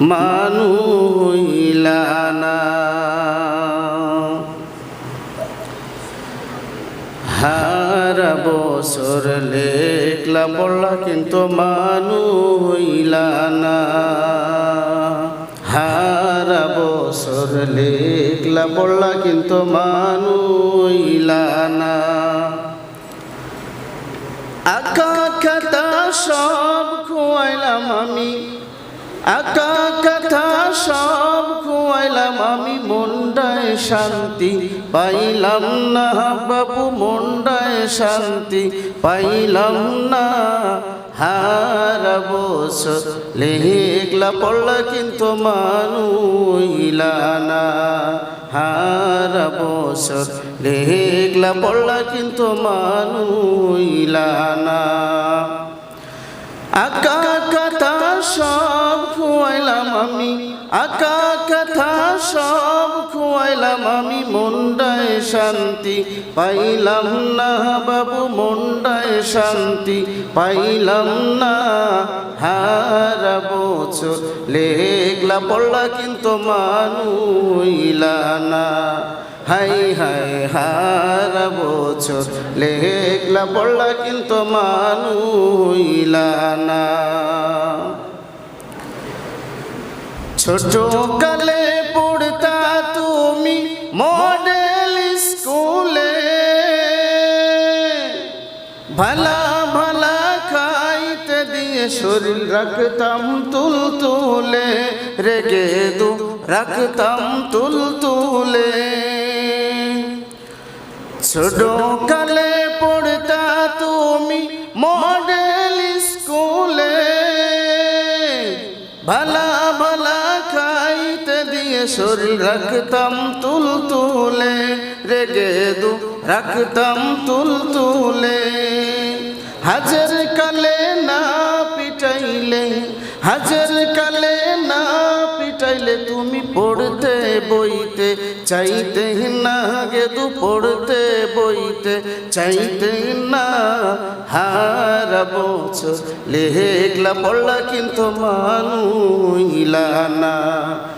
মানু হইলা না। হারা বছর লেখলা পড়লা কিন্তু মানু হইলা না। হারা বছর লেখলা পড়লা কিন্তু মানু হইলা না। আকা কথা সব খুয়াইলাম আমি। আকা কথা সব খুয়াইলাম আমি মন্ডায় শান্তি। পাইলাম না বাবু মন্ডায় শান্তি। পাইলাম না হারা বছর। লেখলা পড়লা কিন্তু মানুইলা না। হারা বছর। লেখলা পড়লা কিন্তু মানুইলা না। আকা কথা সব আমি, আকা কথা সব খুয়াইলাম আমি মন্ডায় শান্তি পাইলাম না বাবু মন্ডায় শান্তি পাইলাম না। হারা বছর লেগলা পড়লা কিন্তু মানুইলা না। হাই হাই, হারা বছর লেখলা পড়লা কিন্তু মানুইলা না। ছোট কালে পড়তা তুমি মডেল স্কুলে। ভালা ভালা খাইতে দিয়ে শরীর রাখতাম তুল তুলে, রেগে দু রাখতাম তুল তুলে। ছোট কালে ভালা ভালা খাইতে দিয়ে শরীর রাখতাম তুল তুলে রেগে দু রাখতাম তুল তুলে হাজার কালে না পিটাইলে হাজার কালে না তুমি পড়তে বইতে, চাইতে না গে তু পড়তে বইতে, চাইতে না হারা বছর লেখলা পড়লা কিন্তু মানুইলা না।